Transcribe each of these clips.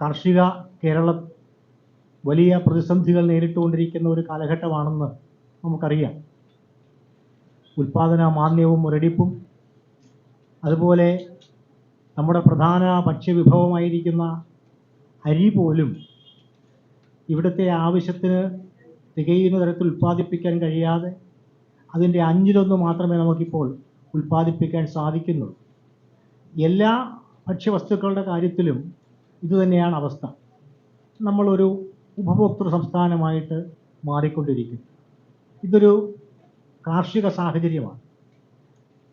കാർഷിക കേരളം വലിയ പ്രതിസന്ധികൾ നേരിട്ടുകൊണ്ടിരിക്കുന്ന ഒരു കാലഘട്ടമാണെന്ന് നമുക്കറിയാം. ഉൽപാദന മാന്യവും മുരടിപ്പും അതുപോലെ നമ്മുടെ പ്രധാന ഭക്ഷ്യവിഭവമായിരിക്കുന്ന അരി പോലും ഇവിടുത്തെ ആവശ്യത്തിന് തികയുന്ന തരത്തിൽ ഉൽപ്പാദിപ്പിക്കാൻ കഴിയാതെ അതിന്റെ അഞ്ചിലൊന്ന് മാത്രമേ നമുക്കിപ്പോൾ ഉൽപ്പാദിപ്പിക്കാൻ സാധിക്കുന്നുള്ളൂ. എല്ലാ ഭക്ഷ്യവസ്തുക്കളുടെ കാര്യത്തിലും ഇതുതന്നെയാണ് അവസ്ഥ. നമ്മളൊരു ഉപഭോക്തൃ സംസ്ഥാനമായിട്ട് മാറിക്കൊണ്ടിരിക്കും ഇതൊരു കാർഷിക സാഹചര്യമാണ്.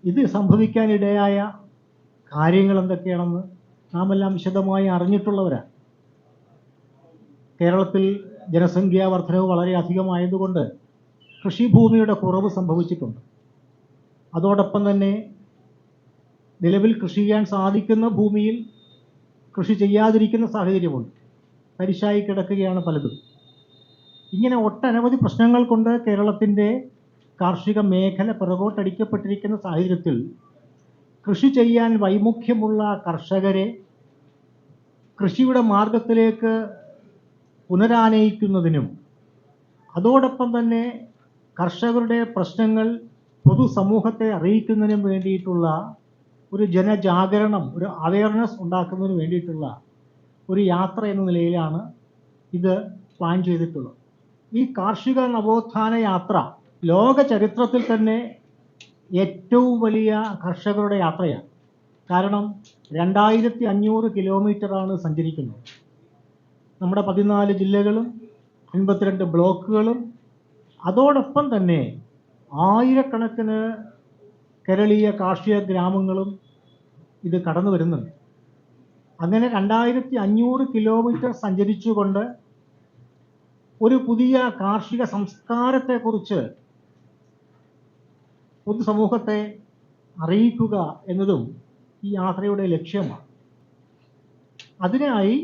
ഇത് സംഭവിക്കാനിടയായ കാര്യങ്ങൾ എന്തൊക്കെയാണെന്ന് നാം എല്ലാം വിശദമായി അറിഞ്ഞിട്ടുള്ളവരാണ്. കേരളത്തിൽ ജനസംഖ്യാ വർധനവ് വളരെ അധികമായതുകൊണ്ട് കൃഷിഭൂമിയുടെ കുറവ് സംഭവിച്ചിട്ടുണ്ട്. അതോടൊപ്പം തന്നെ നിലവിൽ കൃഷി ചെയ്യാൻ സാധിക്കുന്ന ഭൂമിയിൽ കൃഷി ചെയ്യാതിരിക്കുന്ന സാഹചര്യമുണ്ട്. തരിശായി കിടക്കുകയാണ് പലതും. ഇങ്ങനെ ഒട്ടനവധി പ്രശ്നങ്ങൾ കൊണ്ട് കേരളത്തിന്റെ കാർഷിക മേഖല പിറകോട്ടടിക്കപ്പെട്ടിരിക്കുന്ന സാഹചര്യത്തിൽ കൃഷി ചെയ്യാൻ വൈമുഖ്യമുള്ള കർഷകരെ കൃഷിയുടെ മാർഗത്തിലേക്ക് പുനരാനയിക്കുന്നതിനും അതോടൊപ്പം തന്നെ കർഷകരുടെ പ്രശ്നങ്ങൾ പൊതുസമൂഹത്തെ അറിയിക്കുന്നതിനും വേണ്ടിയിട്ടുള്ള ഒരു ജനജാഗരണം ഒരു അവയർനെസ് ഉണ്ടാക്കുന്നതിന് വേണ്ടിയിട്ടുള്ള ഒരു യാത്ര എന്ന നിലയിലാണ് ഇത് പ്ലാൻ ചെയ്തിട്ടുള്ളത്. ഈ കാർഷിക നവോത്ഥാന യാത്ര ലോക ചരിത്രത്തിൽ തന്നെ ഏറ്റവും വലിയ കർഷകരുടെ യാത്രയാണ്. കാരണം രണ്ടായിരത്തി അഞ്ഞൂറ് കിലോമീറ്ററാണ് സഞ്ചരിക്കുന്നത്. നമ്മുടെ പതിനാല് ജില്ലകളും അൻപത്തിരണ്ട് ബ്ലോക്കുകളും അതോടൊപ്പം തന്നെ ആയിരക്കണക്കിന് കേരളീയ കാർഷിക ഗ്രാമങ്ങളും ഇത് കടന്നു വരുന്നുണ്ട്. അങ്ങനെ രണ്ടായിരത്തി അഞ്ഞൂറ് കിലോമീറ്റർ സഞ്ചരിച്ചുകൊണ്ട് ഒരു പുതിയ കാർഷിക സംസ്കാരത്തെക്കുറിച്ച് പൊതുസമൂഹത്തെ അറിയിക്കുക എന്നതും ഈ യാത്രയുടെ ലക്ഷ്യമാണ്. അതിനായി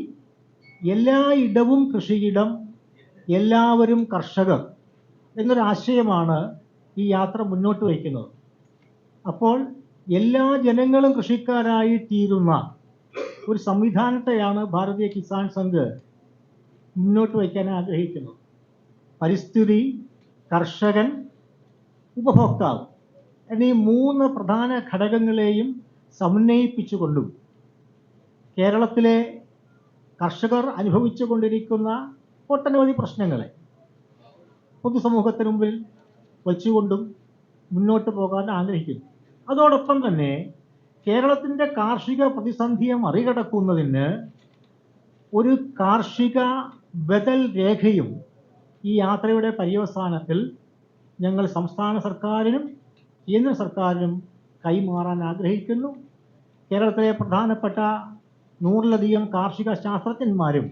എല്ലായിടവും കൃഷിയിടം എല്ലാവരും കർഷകർ എന്നൊരാശയമാണ് ഈ യാത്ര മുന്നോട്ട് വയ്ക്കുന്നത്. അപ്പോൾ എല്ലാ ജനങ്ങളും കൃഷിക്കാരായി തീരുന്ന ഒരു സംവിധാനത്തെയാണ് ഭാരതീയ കിസാൻ സംഘ് മുന്നോട്ട് വയ്ക്കാൻ ആഗ്രഹിക്കുന്നത്. പരിസ്ഥിതി കർഷകൻ ഉപഭോക്താവ് എന്നീ മൂന്ന് പ്രധാന ഘടകങ്ങളെയും സമന്വയിപ്പിച്ചുകൊണ്ടും കേരളത്തിലെ കർഷകർ അനുഭവിച്ചു കൊണ്ടിരിക്കുന്ന ഒട്ടനവധി പ്രശ്നങ്ങളെ പൊതുസമൂഹത്തിന് മുമ്പിൽ വച്ചുകൊണ്ടും മുന്നോട്ട് പോകാൻ ആഗ്രഹിക്കുന്നു. അതോടൊപ്പം തന്നെ കേരളത്തിന്റെ കാർഷിക പ്രതിസന്ധിയെ മറികടക്കുന്നതിന് ഒരു കാർഷിക ബദൽ രേഖയും ഈ യാത്രയുടെ പര്യവസാനത്തിൽ ഞങ്ങൾ സംസ്ഥാന സർക്കാരിനും കേന്ദ്ര സർക്കാരിനും കൈമാറാൻ ആഗ്രഹിക്കുന്നു. കേരളത്തിലെ പ്രധാനപ്പെട്ട നൂറിലധികം കാർഷിക ശാസ്ത്രജ്ഞന്മാരും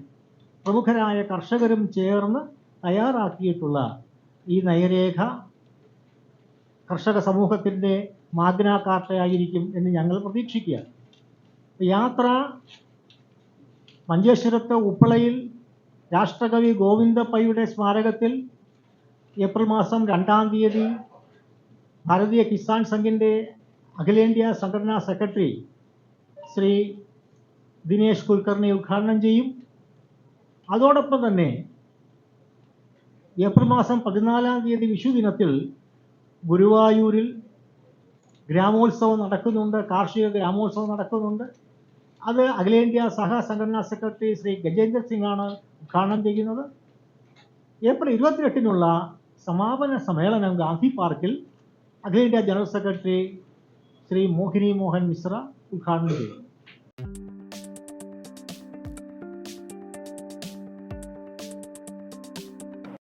പ്രമുഖരായ കർഷകരും ചേർന്ന് തയ്യാറാക്കിയിട്ടുള്ള ഈ നയരേഖ കർഷക സമൂഹത്തിന്റെ മാഗ്നാ കാർട്ടയായിരിക്കും എന്ന് ഞങ്ങൾ പ്രതീക്ഷിക്കുകയാണ്. യാത്ര മഞ്ചേശ്വരത്ത് ഉപ്പളയിൽ രാഷ്ട്രകവി ഗോവിന്ദപ്പയുടെ സ്മാരകത്തിൽ ഏപ്രിൽ മാസം രണ്ടാം തീയതി ഭാരതീയ കിസാൻ സംഘിന്റെ അഖിലേന്ത്യാ സംഘടനാ സെക്രട്ടറി ശ്രീ ദിനേശ് കുൽക്കർണി ഉദ്ഘാടനം ചെയ്യും. അതോടൊപ്പം തന്നെ ഏപ്രിൽ മാസം പതിനാലാം തീയതി വിഷു ദിനത്തിൽ ഗുരുവായൂരിൽ ഗ്രാമോത്സവം നടക്കുന്നുണ്ട് കാർഷിക ഗ്രാമോത്സവം നടക്കുന്നുണ്ട്. അത് അഖിലേന്ത്യാ സഹസംഘടനാ സെക്രട്ടറി ശ്രീ ഗജേന്ദ്ര സിംഗ് ആണ് ഉദ്ഘാടനം ചെയ്യുന്നത്. ഏപ്രിൽ ഇരുപത്തിയെട്ടിനുള്ള സമാപന സമ്മേളനം ഗാന്ധി പാർക്കിൽ അഖിലേന്ത്യാ ജനറൽ സെക്രട്ടറി ശ്രീ മോഹിനി മോഹൻ മിശ്ര ഉദ്ഘാടനം ചെയ്യും.